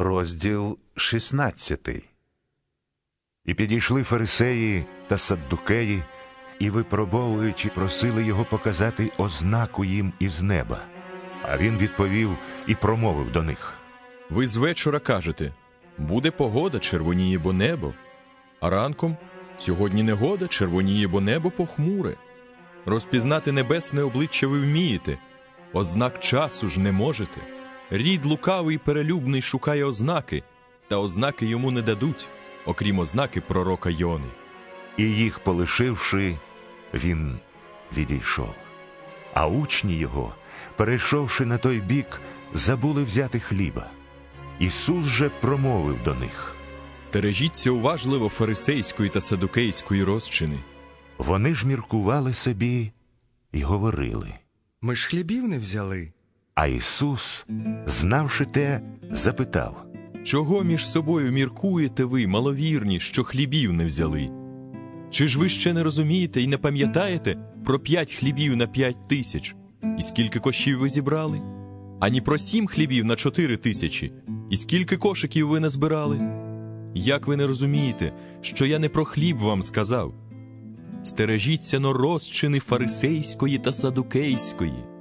Розділ 16 І підійшли фарисеї та саддукеї, і, випробовуючи, просили його показати ознаку їм із неба. А він відповів і промовив до них. Ви з вечора кажете буде погода, червоніє бо небо, а ранком сьогодні негода, червоніє бо небо похмуре. Розпізнати небесне обличчя ви вмієте, ознак часу ж не можете. Рід лукавий перелюбний шукає ознаки, та ознаки йому не дадуть, окрім ознаки пророка Йони. І їх полишивши, він відійшов. А учні його, перейшовши на той бік, забули взяти хліба. Ісус же промовив до них. Стережіться уважливо фарисейської та садукейської розчини. Вони ж міркували собі і говорили. Ми ж хлібів не взяли. А Ісус, знавши те, запитав. Чого між собою міркуєте ви, маловірні, що хлібів не взяли? Чи ж ви ще не розумієте і не пам'ятаєте про п'ять хлібів на п'ять тисяч? І скільки кошів ви зібрали? Ані про сім хлібів на чотири тисячі, і скільки кошиків ви назбирали? Як ви не розумієте, що я не про хліб вам сказав? Стережіться но розчини фарисейської та садукейської.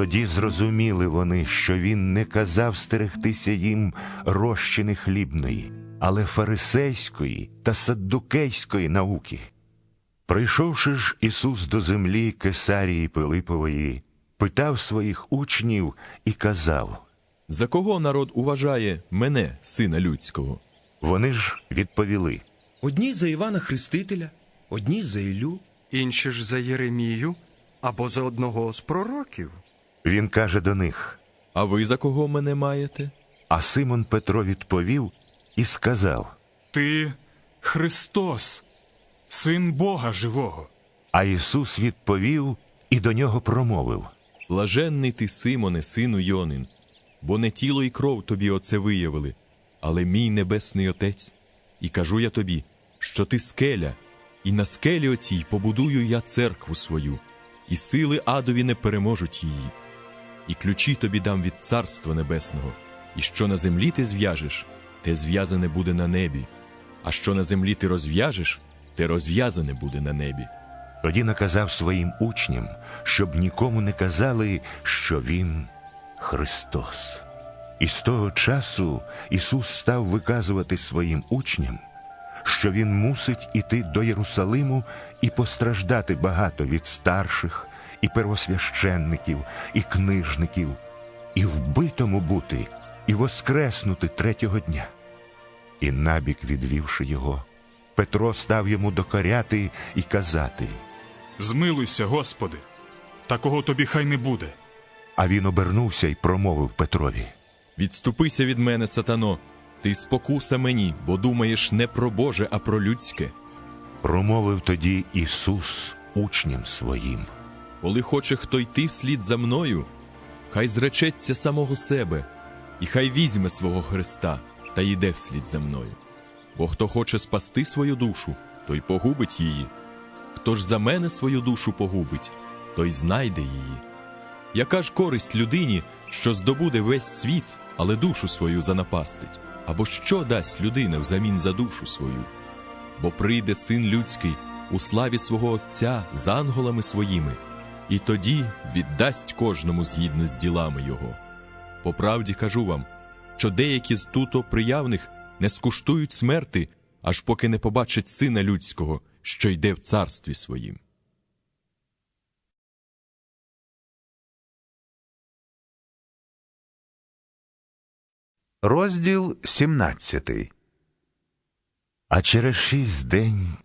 Тоді зрозуміли вони, що він не казав стерегтися їм розчини хлібної, але фарисейської та саддукейської науки. Прийшовши ж Ісус до землі Кесарії Пилипової, питав своїх учнів і казав. За кого народ уважає мене, сина людського? Вони ж відповіли. Одні за Івана Хрестителя, одні за Ілю. Інші ж за Єремію або за одного з пророків. Він каже до них. А ви за кого мене маєте? А Симон Петро відповів і сказав. Ти Христос, Син Бога Живого. А Ісус відповів і до нього промовив. Блаженний ти, Симоне, сину Йонин, бо не тіло і кров тобі оце виявили, але мій небесний Отець. І кажу я тобі, що ти скеля, і на скелі оцій побудую я церкву свою, і сили адові не переможуть її. І ключі тобі дам від Царства Небесного, і що на землі ти зв'яжеш, те зв'язане буде на небі, а що на землі ти розв'яжеш, те розв'язане буде на небі. Тоді наказав своїм учням, щоб нікому не казали, що Він Христос. І з того часу Ісус став виказувати своїм учням, що Він мусить іти до Єрусалиму і постраждати багато від старших, і первосвященників, і книжників, і вбитому бути, і воскреснути третього дня. І набік відвівши його, Петро став йому докоряти і казати. Змилуйся, Господи, такого тобі хай не буде. А він обернувся і промовив Петрові. Відступися від мене, сатано, ти спокуса мені, бо думаєш не про Боже, а про людське. Промовив тоді Ісус учням своїм. Коли хоче хто йти вслід за мною, хай зречеться самого себе, і хай візьме свого Христа та йде вслід за мною. Бо хто хоче спасти свою душу, той погубить її. Хто ж за мене свою душу погубить, той знайде її. Яка ж користь людині, що здобуде весь світ, але душу свою занапастить? Або що дасть людина взамін за душу свою? Бо прийде син людський у славі свого Отця з анголами своїми, і тоді віддасть кожному згідно з ділами його. По правді кажу вам, що деякі з туто приявних не скуштують смерти, аж поки не побачать сина людського, що йде в царстві своїм. Розділ 17 А через шість день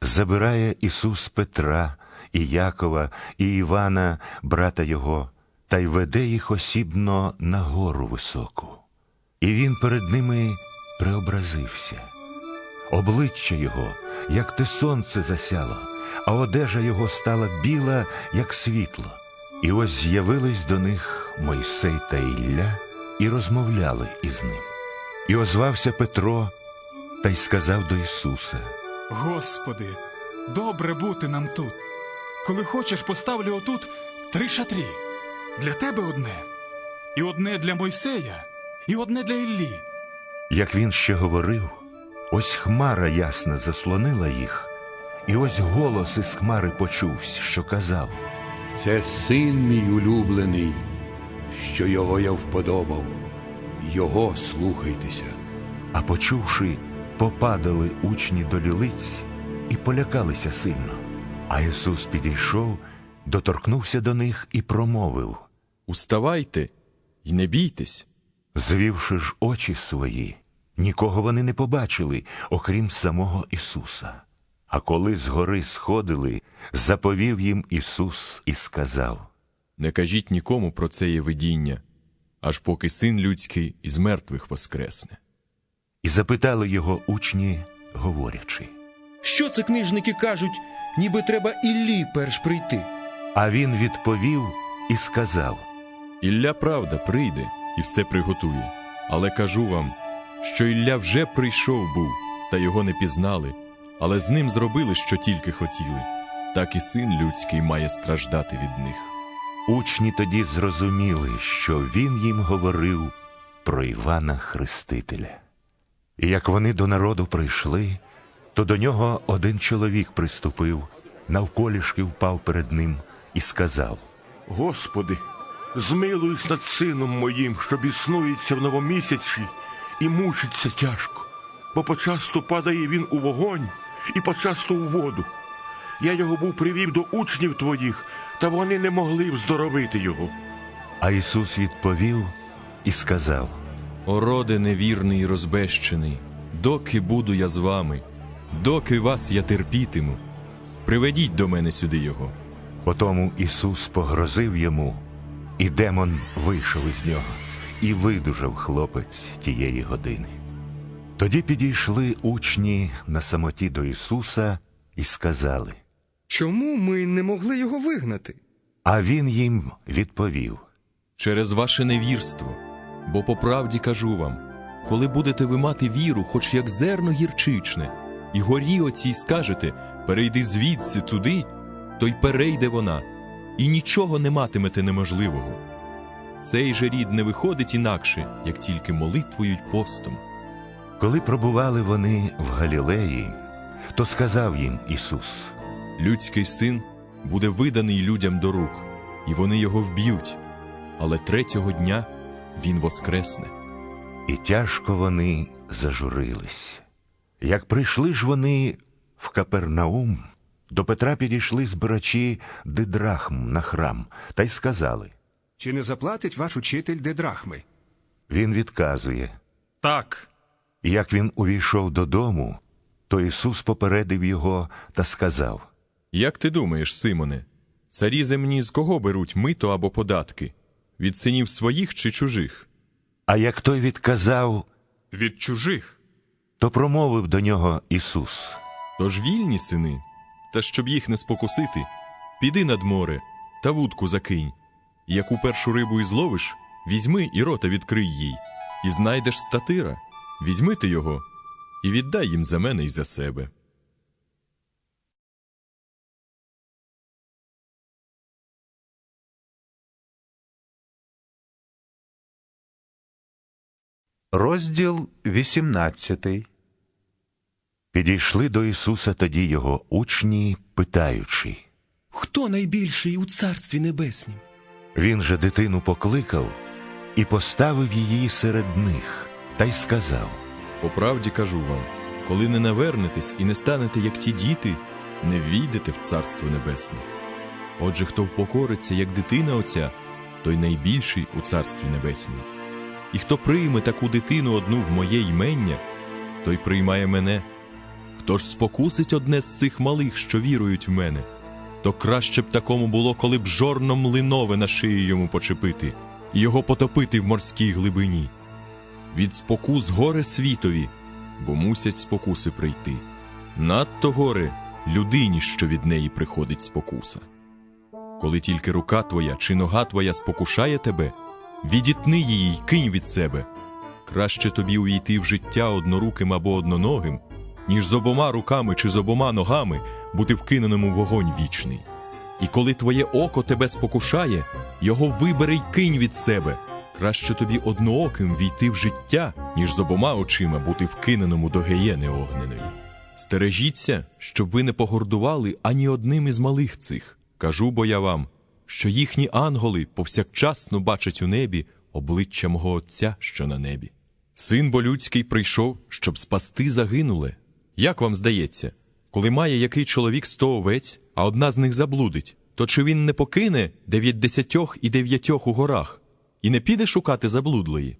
забирає Ісус Петра і Якова і Івана, брата його, та й веде їх осібно на гору високу. І він перед ними преобразився. Обличчя його, як те сонце засяло, а одежа його стала біла, як світло. І ось з'явились до них Мойсей та Ілля і розмовляли із ним. І озвався Петро та й сказав до Ісуса. Господи, добре бути нам тут. Коли хочеш, поставлю отут три шатрі. Для тебе одне, і одне для Мойсея, і одне для Іллі. Як він ще говорив, ось хмара ясна заслонила їх, і ось голос із хмари почувся, що казав. Це син мій улюблений, що його я вподобав. Його слухайтеся. А почувши, попадали учні до лілиць і полякалися сильно. А Ісус підійшов, доторкнувся до них і промовив, Уставайте і не бійтесь. звівши ж очі свої, нікого вони не побачили, окрім самого Ісуса. А коли з гори сходили, заповів їм Ісус і сказав. Не кажіть нікому про це є видіння, аж поки син людський із мертвих воскресне. І запитали його учні, говорячи. Що це книжники кажуть, ніби треба Іллі перш прийти? А він відповів і сказав. Ілля правда прийде і все приготує. Але кажу вам, що Ілля вже прийшов був, та його не пізнали, але з ним зробили, що тільки хотіли. Так і син людський має страждати від них. Учні тоді зрозуміли, що він їм говорив про Івана Хрестителя. І як вони до народу прийшли, то до нього один чоловік приступив, навколішки впав перед ним і сказав: Господи, змилуйся над сином моїм, що біснується в новомісячі і мучиться тяжко, бо почасту падає він у вогонь і почасту у воду. Я його був привів до учнів твоїх, та вони не могли вздоровити його. А Ісус відповів і сказав: О, роде невірний і розбещений, доки буду я з вами, доки вас я терпітиму, приведіть до мене сюди його. Потому Ісус погрозив йому, і демон вийшов із нього, і видужав хлопець тієї години. Тоді підійшли учні на самоті до Ісуса і сказали. Чому ми не могли його вигнати? А він їм відповів: через ваше невірство. Бо по правді кажу вам, коли будете ви мати віру, хоч як зерно гірчичне, і горі оцій скажете перейди звідси туди, то й перейде вона, і нічого не матимете неможливого. Цей же рід не виходить інакше, як тільки молитвою й постом. Коли пробували вони в Галілеї, то сказав їм Ісус: Людський син буде виданий людям до рук, і вони його вб'ють, але третього дня він воскресне. І тяжко вони зажурились. Як прийшли ж вони в Капернаум, до Петра підійшли збирачі дидрахм на храм та й сказали. Чи не заплатить ваш учитель дедрахми? Він відказує. Так, Як він увійшов додому, то Ісус попередив його та сказав: Як ти думаєш, Симоне, царі земні з кого беруть мито або податки? Від синів своїх чи чужих? А як той відказав, від чужих. То промовив до нього Ісус. Тож вільні сини, та щоб їх не спокусити, піди над море та вудку закинь. Яку першу рибу і зловиш, візьми і рота відкрий їй, і знайдеш статира, візьми ти його і віддай їм за мене і за себе. Розділ 18. Підійшли до Ісуса тоді його учні, питаючи. Хто найбільший у царстві небеснім? Він же дитину покликав і поставив її серед них, та й сказав. По правді кажу вам, коли не навернетесь і не станете, як ті діти, не війдете в Царство Небесне. Отже, хто впокориться, як дитина оця, той найбільший у Царстві Небеснім. І хто прийме таку дитину одну в моє ймення, той приймає мене. Хто ж спокусить одне з цих малих, що вірують в мене, то краще б такому було, коли б жорно млинове на шию йому почепити і його потопити в морській глибині. Від спокус горе світові, бо мусять спокуси прийти. Надто горе людині, що від неї приходить спокуса. Коли тільки рука твоя чи нога твоя спокушає тебе, відітни її й кинь від себе. Краще тобі увійти в життя одноруким або одноногим, ніж з обома руками чи з обома ногами бути вкиненим у вогонь вічний. І коли твоє око тебе спокушає, його вибери й кинь від себе. Краще тобі однооким війти в життя, ніж з обома очима бути вкиненому до геєни огненої. Стережіться, щоб ви не погордували ані одним із малих цих. Кажу бо я вам, що їхні ангели повсякчасно бачать у небі обличчя мого Отця, що на небі. Син бо людський прийшов, щоб спасти загинуле. Як вам здається, коли має який чоловік сто овець, а одна з них заблудить, то чи він не покине дев'ятдесятьох і дев'ятьох у горах і не піде шукати заблудлої?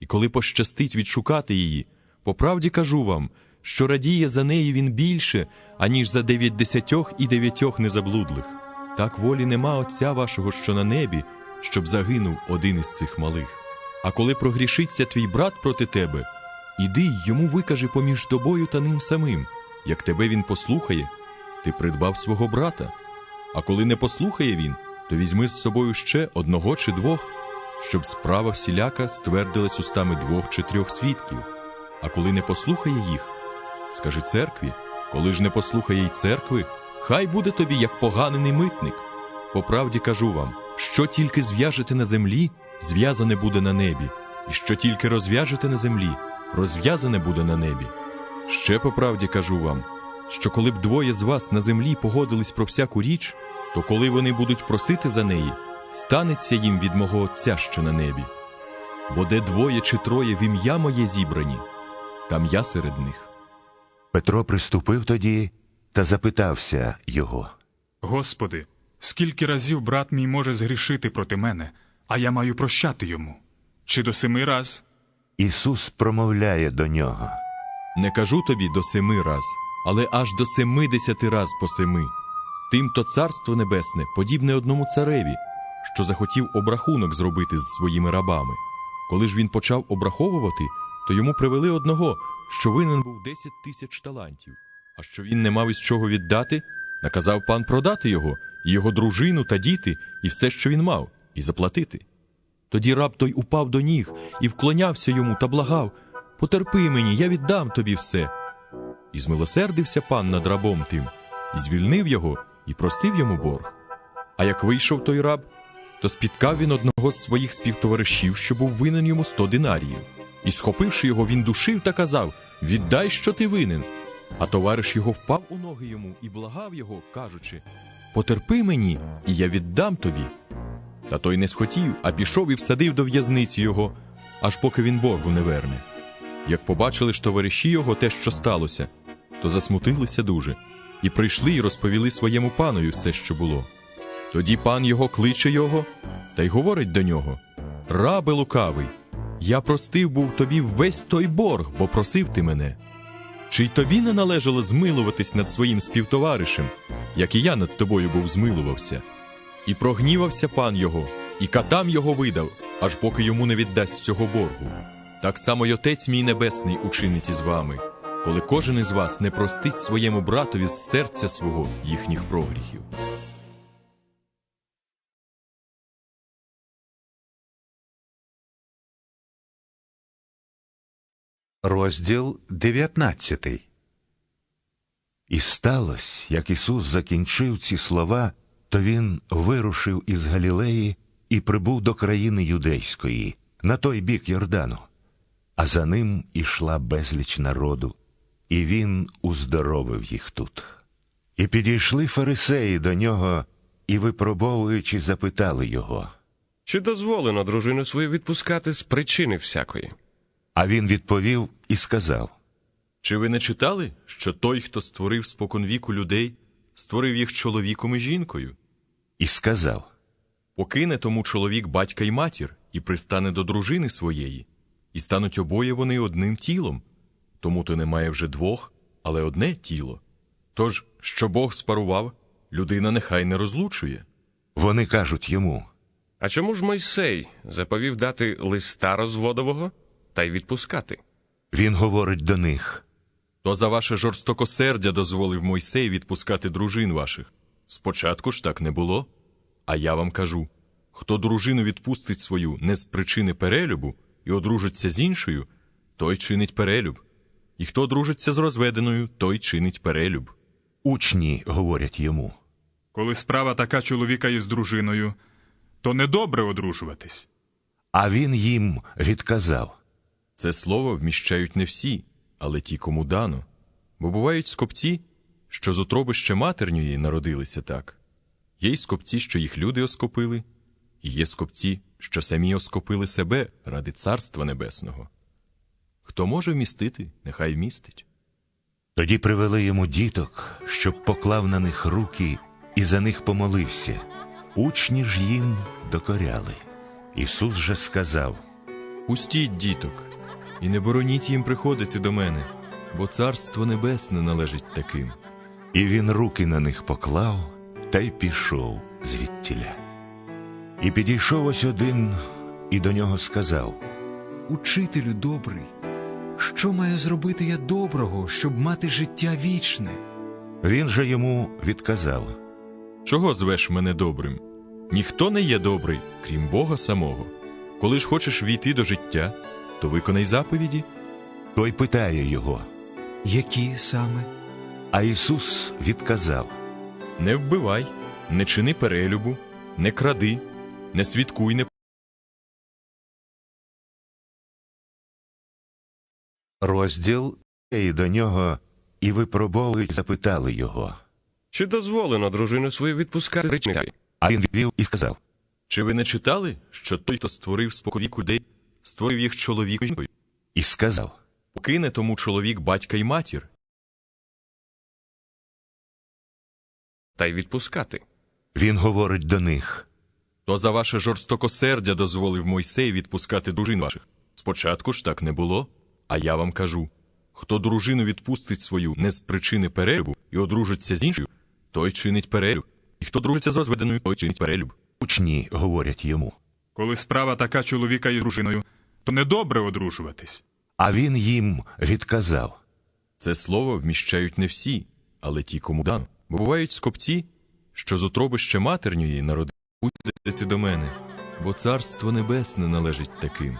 І коли пощастить відшукати її, по правді кажу вам, що радіє за неї він більше, аніж за дев'ятдесятьох і дев'ятьох незаблудлих. Так волі нема Отця вашого, що на небі, щоб загинув один із цих малих. А коли прогрішиться твій брат проти тебе, іди й йому викажи поміж тобою та ним самим. Як тебе він послухає, ти придбав свого брата. А коли не послухає він, то візьми з собою ще одного чи двох, щоб справа всіляка ствердилась устами двох чи трьох свідків. А коли не послухає їх, скажи церкві, коли ж не послухає й церкви, хай буде тобі як поганений митник. По правді кажу вам, що тільки зв'яжете на землі, зв'язане буде на небі, і що тільки розв'яжете на землі, розв'язане буде на небі. Ще по правді кажу вам, що коли б двоє з вас на землі погодились про всяку річ, то коли вони будуть просити за неї, станеться їм від мого Отця, що на небі. Бо де двоє чи троє в ім'я моє зібрані, там я серед них. Петро приступив тоді та запитався його. Господи, скільки разів брат мій може згрішити проти мене, а я маю прощати йому? Чи до семи раз? Ісус промовляє до нього. Не кажу тобі до семи раз, але аж до семидесяти раз по семи. Тим то царство небесне подібне одному цареві, що захотів обрахунок зробити з своїми рабами. Коли ж він почав обраховувати, то йому привели одного, що винен був десять тисяч талантів. А що він не мав із чого віддати, наказав пан продати його, його дружину та діти, і все, що він мав, і заплатити. Тоді раб той упав до ніг і вклонявся йому та благав Потерпи мені, я віддам тобі все. І змилосердився пан над рабом тим, і звільнив його, і простив йому борг. А як вийшов той раб, то спіткав він одного з своїх співтоваришів, що був винен йому сто динаріїв. І, схопивши його, він душив та казав Віддай, що ти винен. А товариш його впав у ноги йому і благав його, кажучи Потерпи мені, і я віддам тобі. Та той не схотів, а пішов і всадив до в'язниці його, аж поки він боргу не верне. Як побачили ж товариші його те, що сталося, то засмутилися дуже, і прийшли і розповіли своєму панові все, що було. Тоді пан його кличе його та й говорить до нього: Рабе лукавий, я простив був тобі весь той борг, бо просив ти мене. Чи й тобі не належало змилуватись над своїм співтоваришем, як і я над тобою був змилувався? І прогнівався пан його, і катам його видав, аж поки йому не віддасть цього боргу. Так само й Отець мій Небесний учинить із вами, коли кожен із вас не простить своєму братові з серця свого їхніх прогріхів. Розділ 19. І сталося, як Ісус закінчив ці слова, то Він вирушив із Галілеї і прибув до країни юдейської, на той бік Йордану. А за ним ішла безліч народу, і він уздоровив їх тут. І підійшли фарисеї до нього і, випробовуючи, запитали його. Чи дозволено дружину свою відпускати з причини всякої? А він відповів і сказав: Чи ви не читали, що той, хто створив споконвіку людей, створив їх чоловіком і жінкою? І сказав: Покине тому чоловік батька й матір, і пристане до дружини своєї, і стануть обоє вони одним тілом. Тому то немає вже двох, але одне тіло. Тож, що Бог спарував, людина нехай не розлучує. Вони кажуть йому. А чому ж Мойсей заповів дати листа розводового та й відпускати? Він говорить до них. То за ваше жорстокосердя дозволив Мойсей відпускати дружин ваших. Спочатку ж так не було. А я вам кажу: хто дружину відпустить свою не з причини перелюбу і одружиться з іншою, той чинить перелюб. І хто одружиться з розведеною, той чинить перелюб. Учні говорять йому. Коли справа така чоловіка із дружиною, то недобре одружуватись. А він їм відказав. Це слово вміщають не всі, але ті, кому дано. Бо бувають скопці, що з утроби ще матерньої народилися так. Є й скопці, що їх люди оскопили, і є скопці, що самі оскопили себе ради Царства Небесного. Хто може вмістити, нехай вмістить. Тоді привели йому діток, щоб поклав на них руки і за них помолився. Учні ж їм докоряли. Ісус же сказав: Пустіть діток, і не бороніть їм приходити до мене, бо Царство Небесне належить таким. І він руки на них поклав та й пішов звідтіля. І підійшов ось один і до нього сказав: Учителю добрий, що маю зробити я доброго, щоб мати життя вічне? Він же йому відказав: Чого звеш мене добрим? Ніхто не є добрий, крім Бога самого. Коли ж хочеш війти до життя, то виконай заповіді. Той питає його. Які саме? А Ісус відказав: Не вбивай, не чини перелюбу, не кради, не свідкуй, не Розділ і до нього і випробовують, запитали його. Чи дозволено дружину свою відпускати речника? А він відвів і сказав: Чи ви не читали, що той, хто створив споконвіку людей, створив їх чоловіком? і і сказав: Покине тому чоловік батька й матір, Та й відпускати. Він говорить до них. то за ваше жорстокосердя дозволив Мойсей відпускати дружин ваших. Спочатку ж так не було, а я вам кажу: хто дружину відпустить свою не з причини перелюбу і одружиться з іншою, той чинить перелюб. І хто дружиться з розведеною, той чинить перелюб. Учні говорять йому. Коли справа така чоловіка із дружиною, то недобре одружуватись. А він їм відказав. Це слово вміщають не всі, але ті, кому дано. Бо бувають скопці, що з утроби ще матерньої народили до мене, бо царство небесне належить таким.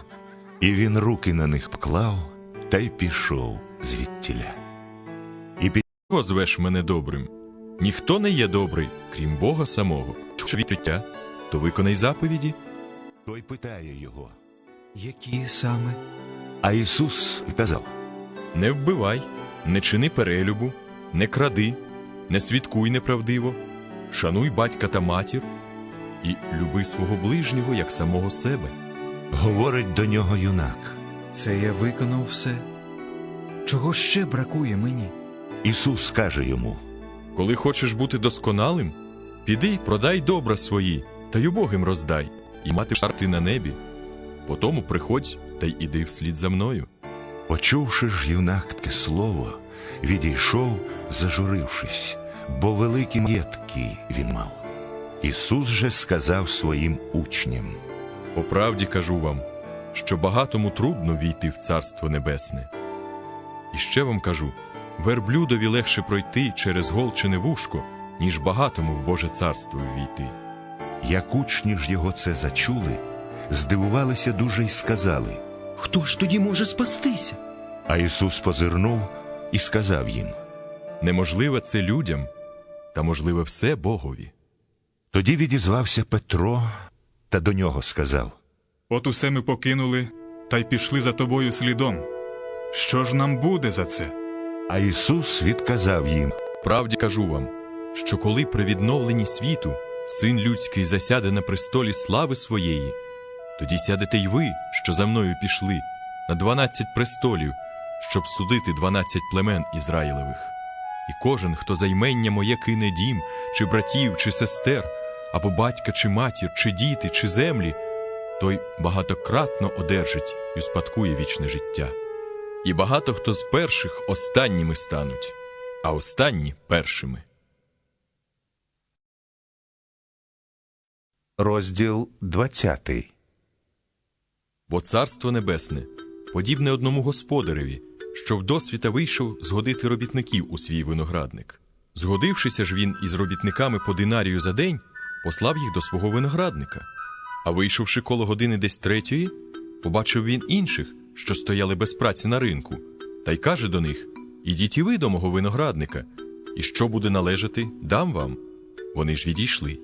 І він руки на них поклав та й пішов звідтіля. І під Чого звеш мене добрим? Ніхто не є добрий, крім Бога самого. Що відтиття, то виконай заповіді. той питає його. Які саме? А Ісус казав: Не вбивай, не чини перелюбу, не кради, не свідкуй неправдиво, шануй батька та матір і люби свого ближнього як самого себе. говорить до нього юнак. Це я виконав все. Чого ще бракує мені? Ісус каже йому: Коли хочеш бути досконалим, піди, продай добра свої, та й убогим роздай, і мати шарти на небі. Потому приходь та й іди вслід за мною. Почувши ж юнак таке слово, відійшов, зажурившись, бо великі маєтки він мав. Ісус же сказав своїм учням. По правді кажу вам, що багатому трудно війти в Царство Небесне. І ще вам кажу: верблюдові легше пройти через голчене вушко, ніж багатому в Боже царство ввійти. Як учні ж його це зачули, здивувалися дуже й сказали. Хто ж тоді може спастися? А Ісус позирнув і сказав їм. Неможливе це людям, та можливе все Богові. Тоді відізвався Петро та до нього сказав. От усе ми покинули та й пішли за тобою слідом. Що ж нам буде за це? А Ісус відказав їм. Правді кажу вам, що коли при відновленні світу син людський засяде на престолі слави своєї, тоді сядете й ви, що за мною пішли, на дванадцять престолів, щоб судити дванадцять племен Ізраїлевих. І кожен, хто займення моє кине дім, чи братів, чи сестер, або батька, чи матір, чи діти, чи землі, той багатократно одержить і успадкує вічне життя. І багато хто з перших останніми стануть, а останні першими. Розділ 20. Бо царство небесне подібне одному господареві, що вдосвіта вийшов згодити робітників у свій виноградник. Згодившися ж він із робітниками по динарію за день, послав їх до свого виноградника. А вийшовши коло години десь третьої, побачив він інших, що стояли без праці на ринку, та й каже до них: Ідіть і ви до мого виноградника, і що буде належати, дам вам. Вони ж відійшли.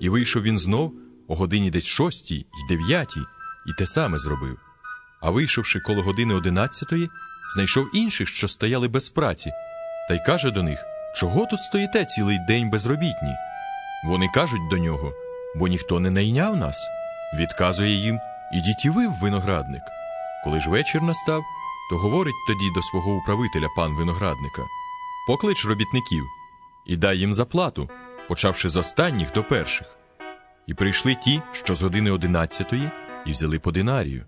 І вийшов він знов о годині десь шостій й дев'ятій, і те саме зробив. А вийшовши коло години одинадцятої, знайшов інших, що стояли без праці, та й каже до них: Чого тут стоїте цілий день безробітні? Вони кажуть до нього, бо ніхто не найняв нас. Відказує їм, ідіть і ви в виноградник. Коли ж вечір настав, то говорить тоді до свого управителя пан виноградника: Поклич робітників і дай їм заплату, почавши з останніх до перших. І прийшли ті, що з години одинадцятої, і взяли по динарію.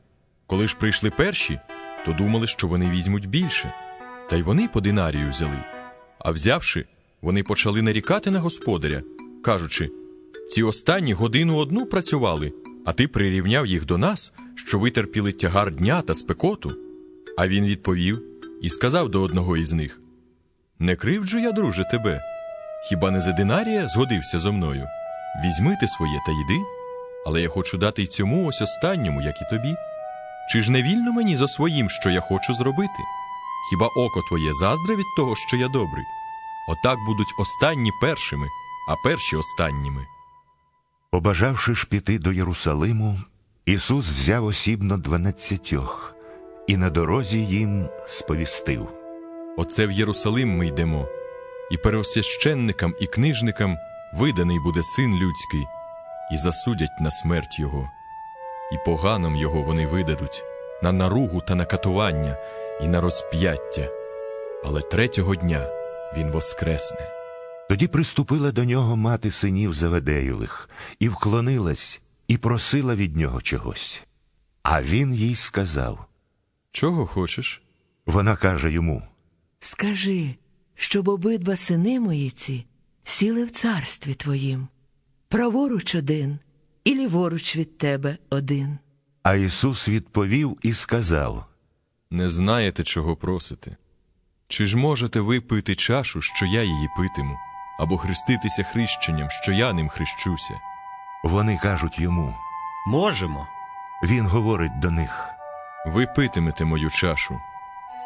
Коли ж прийшли перші, то думали, що вони візьмуть більше. Та й вони по динарію взяли. А взявши, вони почали нарікати на господаря, кажучи: ці останні годину одну працювали, а ти прирівняв їх до нас, що витерпіли тягар дня та спекоту. А він відповів і сказав до одного із них: Не кривджу я, друже, тебе. Хіба не за динарія згодився зо мною? Візьми ти своє та йди, але я хочу дати й цьому ось останньому, як і тобі. Чи ж не вільно мені за своїм, що я хочу зробити? Хіба око твоє заздре від того, що я добрий? Отак будуть останні першими, а перші останніми. Побажавши ж піти до Єрусалиму, Ісус взяв осібно дванадцятьох і на дорозі їм сповістив. Оце в Єрусалим ми йдемо, і первосвященникам і книжникам виданий буде син людський, і засудять на смерть його, і поганам його вони видадуть, на наругу та на катування, і на розп'яття. Але третього дня він воскресне. Тоді приступила до нього мати синів Заведеєвих, і вклонилась, і просила від нього чогось. А він їй сказав. Чого хочеш? Вона каже йому: Скажи, щоб обидва сини мої ці сіли в царстві твоїм, праворуч один і ліворуч від тебе один. А Ісус відповів і сказав: Не знаєте, чого просите. Чи ж можете ви пити чашу, що я її питиму, або хреститися хрещенням, що я ним хрещуся? Вони кажуть йому. Можемо. Він говорить до них. Ви питимете мою чашу,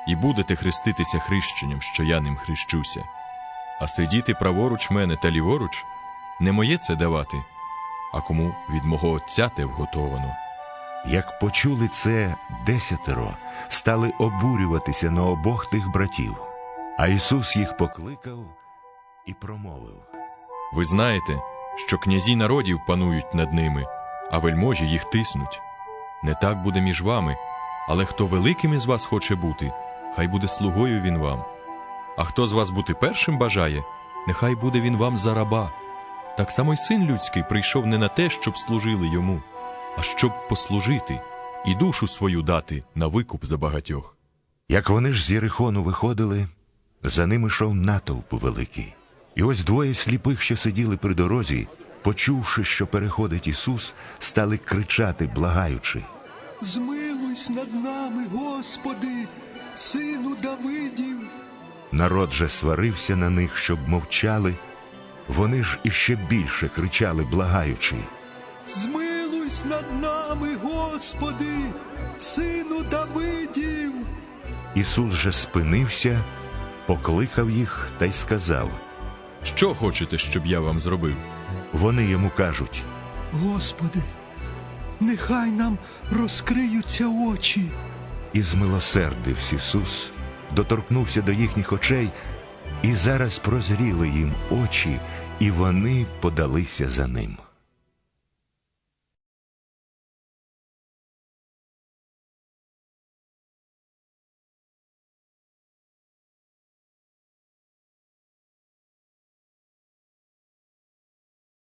і будете хреститися хрещенням, що я ним хрещуся. А сидіти праворуч мене та ліворуч не моє це давати, а кому від мого Отця те вготовано. Як почули це десятеро, стали обурюватися на обох тих братів. А Ісус їх покликав і промовив. Ви знаєте, що князі народів панують над ними, а вельможі їх тиснуть. Не так буде між вами, але хто великим із вас хоче бути, хай буде слугою він вам. А хто з вас бути першим бажає, нехай буде він вам за раба. Так само й син людський прийшов не на те, щоб служили йому, а щоб послужити і душу свою дати на викуп за багатьох. Як вони ж з Єрихону виходили, за ними йшов натовп великий. І ось двоє сліпих, що сиділи при дорозі, почувши, що переходить Ісус, стали кричати, благаючи. Змилуйся над нами, Господи, сину Давидів. Народ же сварився на них, щоб мовчали. Вони ж іще більше кричали, благаючи. Змилуйся над нами, Господи, сину Давидів. Ісус же спинився, покликав їх та й сказав. Що хочете, щоб я вам зробив? Вони йому кажуть. Господи, нехай нам розкриються очі. І змилосердився Ісус, доторкнувся до їхніх очей, і зараз прозріли їм очі, і вони подалися за ним.